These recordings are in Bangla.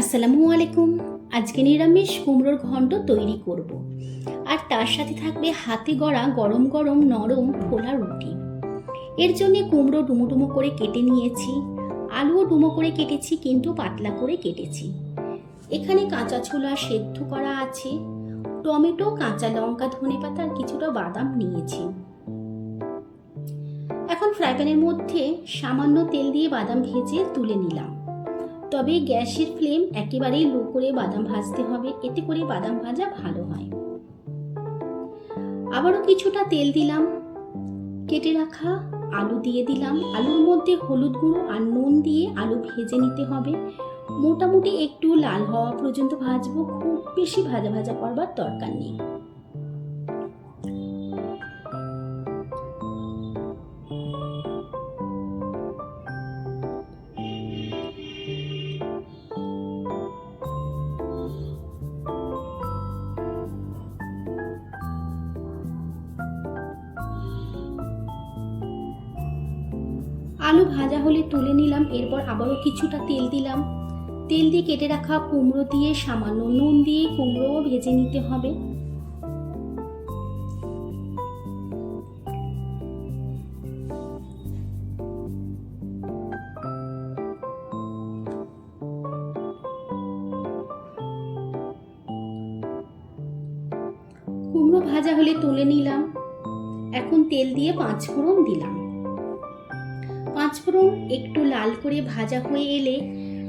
আসসালামু আলাইকুম। আজকে নিরামিষ কুমড়োর ঘন্ট তৈরি করব। আর তার সাথে থাকবে হাতে গড়া গরম গরম নরম ফোলা রুটি। এর জন্য কুমড়ো ডুমো ডুমো করে কেটে নিয়েছি। আলুও ডুমো করে কেটেছি, কিন্তু পাতলা করে কেটেছি। এখানে কাঁচা ছোলা সেদ্ধ করা আছে। টমেটো, কাঁচা লঙ্কা ধনে পাতা কিছুটা বাদাম নিয়েছি। এখন ফ্রাই প্যানের মধ্যে সামান্য তেল দিয়ে বাদাম ভেজে তুলে নিলাম। তবে গ্যাসের ফ্লেম একেবারেই লো করে বাদাম ভাজতে হবে, এতে করে বাদাম ভাজা ভালো হয়। আবারও কিছুটা তেল দিলাম, কেটে রাখা আলু দিয়ে দিলাম। আলুর মধ্যে হলুদ গুঁড়ো আর নুন দিয়ে আলু ভেজে নিতে হবে। মোটামুটি একটু লাল হওয়া পর্যন্ত ভাজবো, খুব বেশি ভাজা ভাজা করবার দরকার নেই। আলু ভাজা হলে তুলে নিলাম, এরপর আবারও কিছুটা তেল দিলাম। তেল দিয়ে কেটে রাখা কুমড়ো দিয়ে সামান্য নুন দিয়ে কুমড়োও ভেজে নিতে হবে। কুমড়ো ভাজা হলে তুলে নিলাম। এখন তেল দিয়ে পাঁচ ফোড়ন দিলাম। পাঁচফোড়ন একটু লাল করে ভাজা হয়ে এলে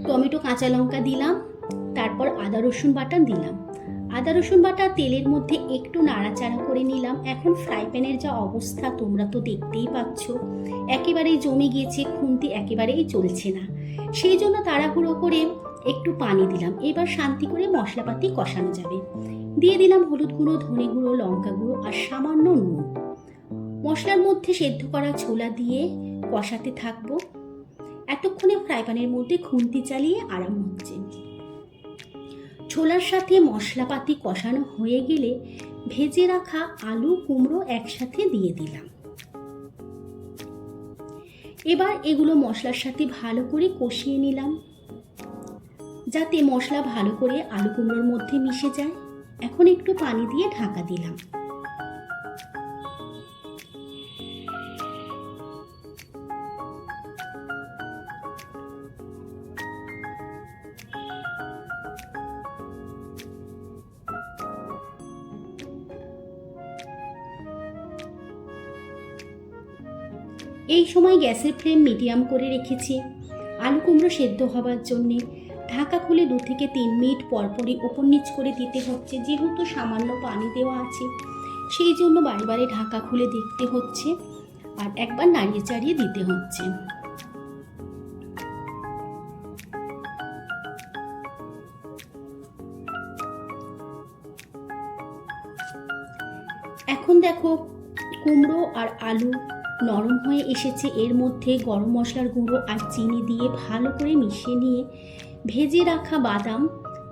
টমেটো, কাঁচা লঙ্কা দিলাম, তারপর আদা, রসুন বাটা দিলাম। আদা, রসুন বাটা তেলের মধ্যে একটু নাড়াচাড়া করে নিলাম। এখন ফ্রাই প্যানের যা অবস্থা, তোমরা তো দেখতেই পাচ্ছ, একেবারেই জমে গিয়েছে, খুন্তি একেবারেই চলছে না। সেই জন্য তাড়াহুড়ো করে একটু পানি দিলাম। এবার শান্তি করে মশলাপাতি কষানো যাবে। দিয়ে দিলাম হলুদ গুঁড়ো, ধনে গুঁড়ো, লঙ্কা গুঁড়ো আর সামান্য নুন। মশলার মধ্যে সেদ্ধ করা ছোলা দিয়ে কষাতে থাকব। এতক্ষণে ফ্রাই প্যানের মধ্যে খুন্তি চালিয়ে আরাম হচ্ছে। ছোলার সাথে মশলাপাতি কষানো হয়ে গেলে ভেজে রাখা আলু কুমড়ো একসাথে দিয়ে দিলাম। এবার এগুলো মশলার সাথে ভালো করে কষিয়ে নিলাম। যাতে মশলা ভালো করে আলু কুমড়োর মধ্যে মিশে যায়। এখন একটু পানি দিয়ে ঢাকা দিলাম। এই সময় গ্যাসের ফ্লেম মিডিয়াম করে রেখেছি। আলু কুমড়ো সেদ্ধ হবার জন্যে ঢাকা খুলে দু থেকে তিন মিনিট পরপরই ওপর নিচ করে দিতে হচ্ছে, যেহেতু সামান্য পানি দেওয়া আছে। সেই জন্য বারে বারে ঢাকা খুলে দেখতে হচ্ছে আর একবার নাড়িয়ে চাড়িয়ে দিতে হচ্ছে। এখন দেখো কুমড়ো আর আলু নরম হয়ে এসেছে। এর মধ্যে গরম মশলার গুঁড়ো আর চিনি দিয়ে ভালো করে মিশিয়ে নিয়ে ভেজে রাখা বাদাম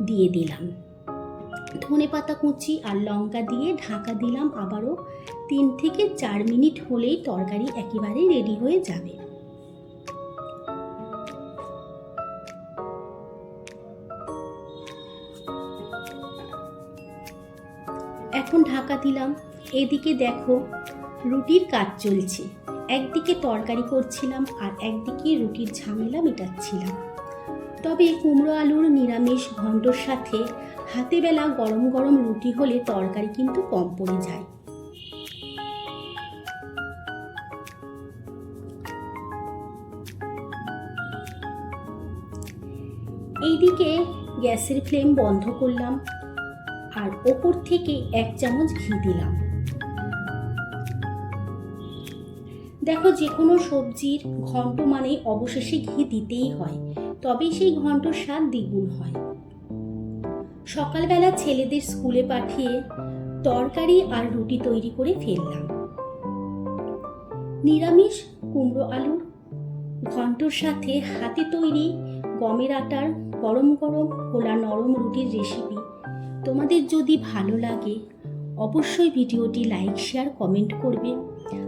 দিয়ে দিলাম। ধনে পাতা কুচি আর লঙ্কা দিয়ে ঢাকা দিলাম আবারও তিন থেকে চার মিনিট হলেই তরকারি একেবারে রেডি হয়ে যাবে। এখন ঢাকা দিলাম। এদিকে দেখো রুটির কাজ চলছে। একদিকে তরকারি করছিলাম আর একদিকে রুটির ঝামেলা মেটাচ্ছিলাম। তবে কুমড়ো আলুর নিরামিষ ঘন্টর সাথে হাতে বেলা গরম গরম রুটি হলে তরকারি কিন্তু কম পড়ে যায়। এইদিকে গ্যাসের ফ্লেম বন্ধ করলাম আর ওপর থেকে এক চামচ ঘি দিলাম। দেখো যে কোনো সবজির ঘন্ট মানে অবশেষে ঘি দিতেই হয়, তবেই সেই ঘন্টর স্বাদ দ্বিগুণ হয়। সকালবেলা ছেলেদের স্কুলে পাঠিয়ে তরকারি আর রুটি তৈরি করে ফেললাম। নিরামিষ কুমড়ো আলুর ঘন্টর সাথে হাতে তৈরি গমের আটার গরম গরম খোলা নরম রুটির রেসিপি তোমাদের যদি ভালো লাগে, অবশ্যই ভিডিওটি লাইক শেয়ার কমেন্ট করবে।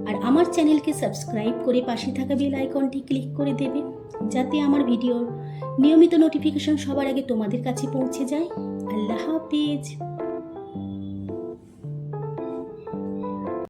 আর আমার চ্যানেলকে সাবস্ক্রাইব করে পাশে থাকা বেল আইকনটি ক্লিক করে দেবে, যাতে আমার ভিডিওর নিয়মিত নোটিফিকেশন সবার আগে তোমাদের কাছে পৌঁছে যায়। আল্লাহ হাফিজ।